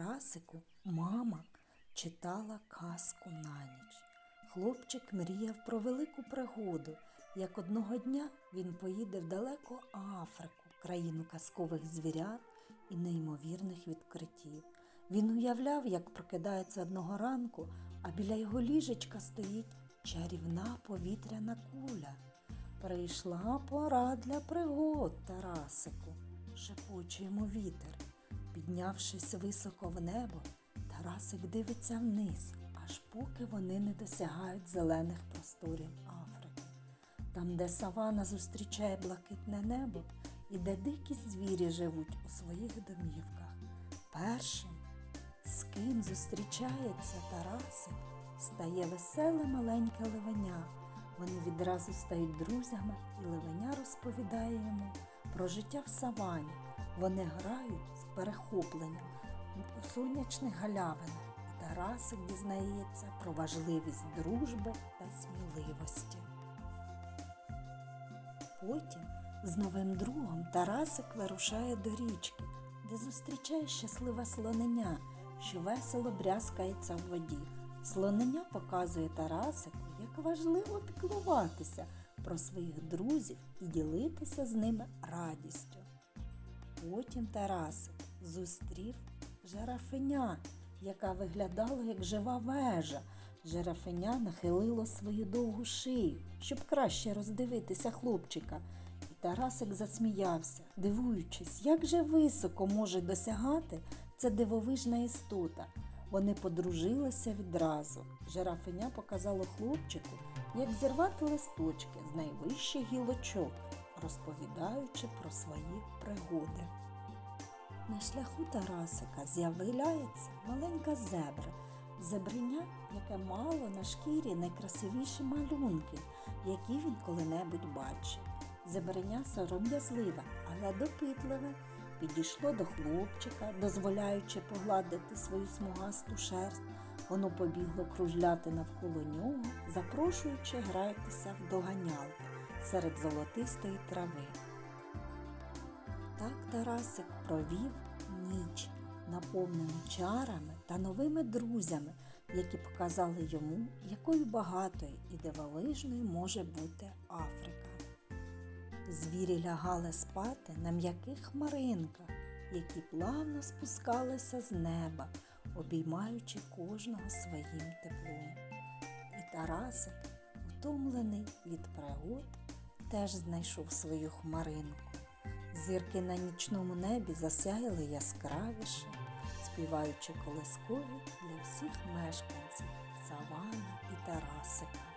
Тарасику мама читала казку на ніч. Хлопчик мріяв про велику пригоду, як одного дня він поїде в далеку Африку, країну казкових звірят і неймовірних відкриттів. Він уявляв, як прокидається одного ранку, а біля його ліжечка стоїть чарівна повітряна куля. Прийшла пора для пригод, Тарасику, шепоче йому вітер. Піднявшись високо в небо, Тарасик дивиться вниз, аж поки вони не досягають зелених просторів Африки. Там, де савана зустрічає блакитне небо і де дикі звірі живуть у своїх домівках. Першим, з ким зустрічається Тарасик, стає веселе маленьке левеня. Вони відразу стають друзями, і левеня розповідає йому про життя в савані. Вони грають з перехопленням у сонячних галявинах, Тарасик дізнається про важливість дружби та сміливості. Потім з новим другом Тарасик вирушає до річки, де зустрічає щасливе слоненя, що весело брязкається в воді. Слоненя показує Тарасику, як важливо піклуватися про своїх друзів і ділитися з ними радістю. Потім Тарасик зустрів жирафеня, яка виглядала як жива вежа. Жирафеня нахилило свою довгу шию, щоб краще роздивитися хлопчика. І Тарасик засміявся, дивуючись, як же високо може досягати ця дивовижна істота. Вони подружилися відразу. Жирафеня показало хлопчику, як зірвати листочки з найвищих гілочок, розповідаючи про свої пригоди. На шляху Тарасика з'являється маленька зебра, зебреня, яке мало на шкірі найкрасивіші малюнки, які він коли-небудь бачив. Зебреня сором'язливе, але допитливе, підійшло до хлопчика, дозволяючи погладити свою смугасту шерсть. Воно побігло кружляти навколо нього, запрошуючи гратися в доганялки серед золотистої трави. Так Тарасик провів ніч, наповнену чарами та новими друзями, які показали йому, якою багатою і дивовижною може бути Африка. Звірі лягали спати на м'яких хмаринках, які плавно спускалися з неба, обіймаючи кожного своїм теплом. І Тарасик, втомлений від пригод, теж знайшов свою хмаринку. Зірки на нічному небі засяяли яскравіше, співаючи колискові для всіх мешканців Савана і Тарасика.